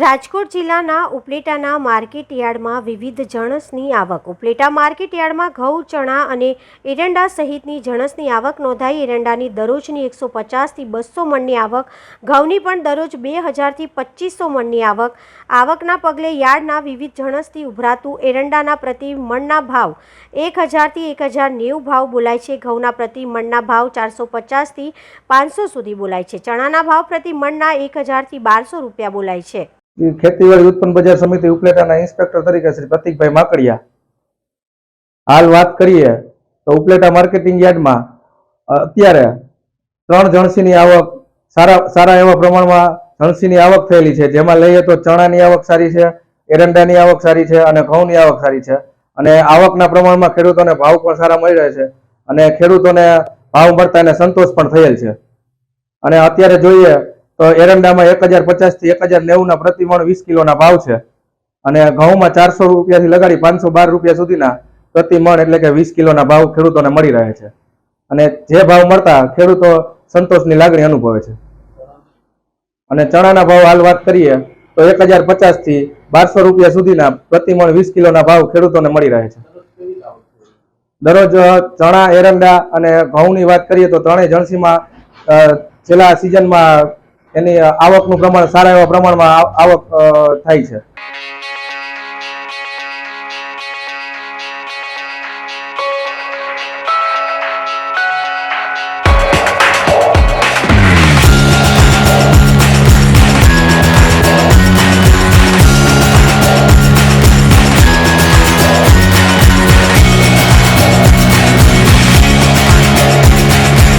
રાજકોટ જિલ્લાના ઉપલેટાના માર્કેટ યાર્ડમાં વિવિધ જણસની આવક. ઉપલેટા માર્કેટ યાર્ડમાં ઘઉં, ચણા અને એરંડા સહિતની જણસની આવક નોંધાઈ. એરંડાની દરરોજની એકસો પચાસથી બસો મણની આવક. ઘઉંની પણ દરરોજ બે હજારથી પચીસો મણની આવક. આવકના પગલે યાર્ડના વિવિધ જણસથી ઉભરાતું એરંડાના પ્રતિ મણના ભાવ એક હજારથી એક હજાર નેવું ભાવ બોલાય છે. ઘઉંના પ્રતિ મણના ભાવ ચારસો પચાસથી પાંચસો સુધી બોલાય છે. ચણાના ભાવ પ્રતિ મણના એક હજારથી બારસો રૂપિયા બોલાય છે. ખેતીવાડી ઉત્પન્ન બજાર સમિતિ ઉપલેટાના ઇન્સ્પેક્ટર તરીકે શ્રી પ્રતિકભાઈ માકડિયા. હાલ વાત કરીએ તો ઉપલેટા માર્કેટિંગ યાર્ડમાં અત્યારે ત્રણ જણસીની આવક, સારા સારા એવા પ્રમાણમાં જણસીની આવક થયેલી છે. જેમાં લઈએ તો ચણાની આવક સારી છે, એરંડાની આવક સારી છે અને ઘઉંની આવક સારી છે. અને આવકના પ્રમાણમાં ખેડૂતોને ભાવ પણ સારા મળી રહે છે અને ખેડૂતોને ભાવ મળતા એને સંતોષ પણ થયેલ છે. અને અત્યારે જોઈએ તો એરંડામાં એક હજાર પચાસથી એક હજાર નેવું ના પ્રતિમણ વીસ કિલોના ભાવ છે. અને ઘઉંમાં ચારસો રૂપિયાથી લગાડી પાંચસો બાર રૂપિયા સુધીના પ્રતિમણ એટલે કે વીસ કિલોના ભાવ ખેડૂતોને મળી રહે છે. અને જે ભાવ મળતા ખેડૂતો સંતોષની લાગણી અનુભવે છે. અને ચણાના ભાવ હાલ વાત કરીએ તો એક હજાર પચાસથી બારસો રૂપિયા સુધીના પ્રતિમણ વીસ કિલોના ભાવ ખેડૂતોને મળી રહે છે. દરરોજ ચણા, એરંડા અને ઘઉંની વાત કરીએ તો ત્રણેય જણસીમાં છેલ્લા સિઝનમાં એની આવકનું પ્રમાણ સારા એવા પ્રમાણમાં આવક થાય છે.